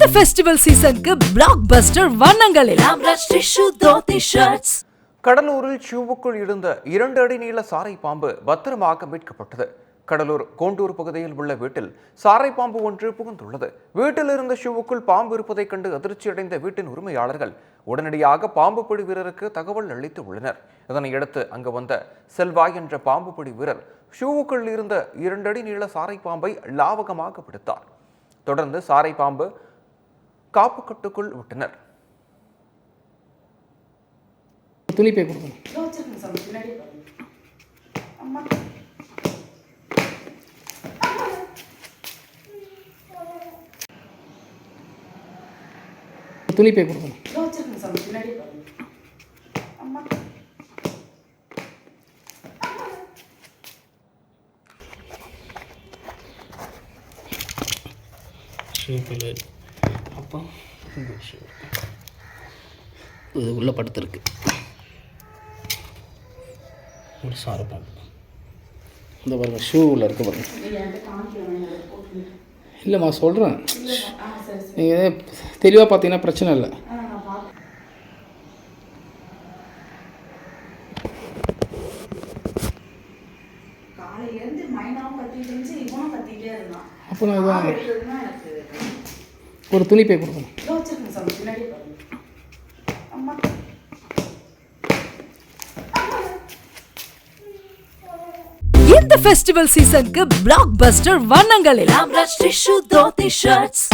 இந்த ஃபெஸ்டிவல் சீசனுக்கு பிளாக் பஸ்டர் வண்ணங்களில். கடலூரில் ஷூவுக்குள் இருந்த இரண்டு அடி நீள சாரை பாம்பு பத்திரமாக மீட்கப்பட்டது. கடலூர் கோண்டூர் பகுதியில் உள்ள வீட்டில் சாரை பாம்பு ஒன்று புகுந்துள்ளது. வீட்டில் இருந்த ஷூவுக்குள் பாம்பு இருப்பதைக் கண்டு அதிர்ச்சியடைந்த வீட்டின் உரிமையாளர்கள் உடனடியாக பாம்பு பிடி வீரருக்கு தகவல் அளித்து உள்ளனர். இதனையடுத்து அங்கு வந்த செல்வாய் என்ற பாம்பு பிடி வீரர் ஷூவுக்குள் இருந்த இரண்டடி நீள சாரை பாம்பை லாவகமாக பிடித்தார். தொடர்ந்து சாரை பாம்பு காப்புக்கட்டுக்குள் விட்டனர். துணி பை கொடுக்கணும். இதோ வச்சிருக்கேன் சாமி பின்னாடி பாருங்க அம்மா துணி பை கொடுக்கணும் இதோ உள்ளே படுத்துருக்கு ஒரு சாரை பாம்பு இந்த பாருங்க ஷூ உள்ள இருக்கு பாருங்க. என்கிட்ட காமிக்கிறேன் போட்டு இல்லைம்மா சொல்கிறேன் நீங்கள் தெளிவாக பார்த்தீங்கன்னா பிரச்சனை இல்லை அப்போ நான் இதான் ஒரு துணி பை கொடுக்கணும். இந்த ஃபெஸ்டிவல் சீசனுக்கு பிளாக் பஸ்டர் வண்ணங்களில் ஆம்ரஷ் டிஷ்யூ தோத்தி ஷர்ட்ஸ்